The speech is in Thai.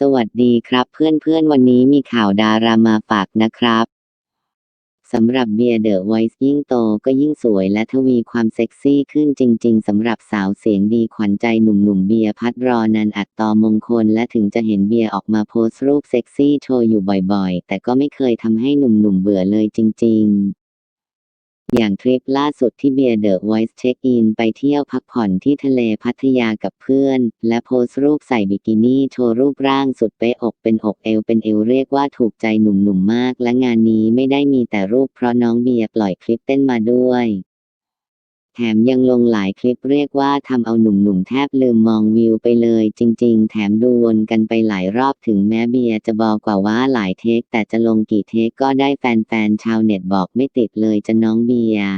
สวัสดีครับเพื่อนๆ วันนี้มีข่าวดารามาฝากนะครับสำหรับเบียร์เดอะไวส์ยิ่งโตก็ยิ่งสวยและทวีความเซ็กซี่ขึ้นจริง ๆสำหรับสาวเสียงดีขวัญใจหนุ่มๆเบียร์พัดรอนันอัดตอมงคลและถึงจะเห็นเบียร์ออกมาโพสต์รูปเซ็กซี่โชว์อยู่บ่อยๆ แต่ก็ไม่เคยทำให้หนุ่มๆเบื่อเลยจริง ๆ อย่างทริปล่าสุดที่เบียร์เดอะไวส์เช็คอินไปเที่ยวพักผ่อนที่ทะเลพัทยากับเพื่อน และโพสต์รูปใส่บิกินี่โชว์รูปร่างสุดเป๊ะอกเป็นอกเอวเป็นเอวเรียกว่าถูกใจหนุ่มๆมาก และงานนี้ไม่ได้มีแต่รูปเพราะน้องเบียร์ปล่อยคลิปเต้นมาด้วย แถมยังลงหลายคลิปเรียกว่าทำเอาหนุ่มๆแทบลืมมองวิวไปเลย จริง ๆ แถมดูวนกันไปหลายรอบถึงแม้เบียร์จะบอกกว่าว่าหลายเทค แต่จะลงกี่เทคก็ได้แฟนๆชาวเน็ตบอกไม่ติดเลยจะน้องเบียร์